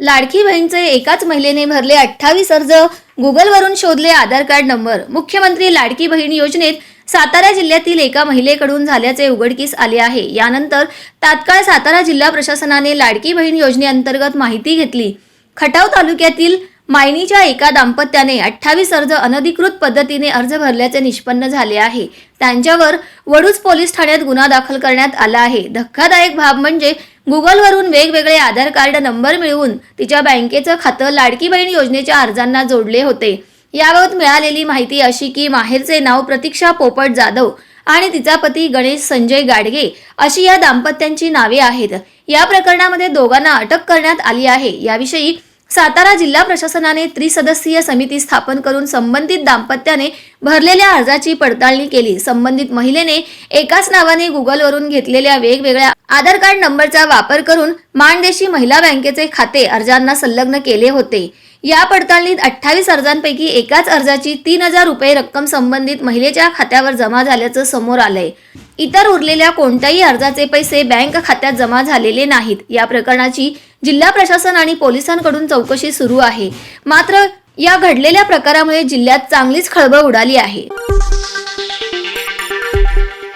लाडकी बहीणचे एकाच महिलेने भरले अठ्ठावीस अर्ज. गुगलवरून शोधले आधार कार्ड नंबर. मुख्यमंत्री लाडकी बहीण योजनेत सातारा जिल्ह्यातील एका महिलेकडून झाल्याचे उघडकीस आले आहे. यानंतर तात्काळ सातारा जिल्हा प्रशासनाने लाडकी बहीण योजनेअंतर्गत माहिती घेतली. खटाव तालुक्यातील मायनीच्या एका दाम्पत्याने अठ्ठावीस अर्ज अनधिकृत पद्धतीने अर्ज भरल्याचे निष्पन्न झाले आहे. त्यांच्यावर वडूज पोलीस ठाण्यात गुन्हा दाखल करण्यात आला आहे. धक्कादायक बाब म्हणजे गुगलवरून वेगवेगळे आधार कार्ड नंबर मिळवून तिच्या बँकेचं खातं लाडकी बहीण योजनेच्या अर्जांना जोडले होते. याबाबत मिळालेली माहिती अशी की माहेरचे नाव प्रतीक्षा पोपट जाधव आणि तिचा पती गणेश संजय गाडगे अशी या दाम्पत्यांची नावे आहेत. या प्रकरणामध्ये दोघांना अटक करण्यात आली आहे. याविषयी सातारा जिल्हा प्रशासनाने त्रिसदस्यीय समिती स्थापन करून संबंधित दाम्पत्याने भरलेल्या अर्जाची पडताळणी केली. संबंधित महिलेने एकाच नावाने गुगलवरून घेतलेल्या वेगवेगळ्या आधार कार्ड नंबरचा वापर करून माणदेशी महिला बँकेचे खाते अर्जांना संलग्न केले होते. या पडताळणीत अठ्ठावीस अर्जांपैकी एकाच अर्जाची तीन हजार रुपये रक्कम संबंधित महिलेच्या खात्यावर जमा झाल्याचं समोर आलंय. इतर उरलेल्या कोणत्याही अर्जाचे पैसे बँक खात्यात जमा झालेले नाहीत. या प्रकरणाची जिल्हा प्रशासन आणि पोलिसांकडून चौकशी सुरू आहे. मात्र या घडलेल्या प्रकारामुळे जिल्ह्यात चांगलीच खळबळ उडाली आहे.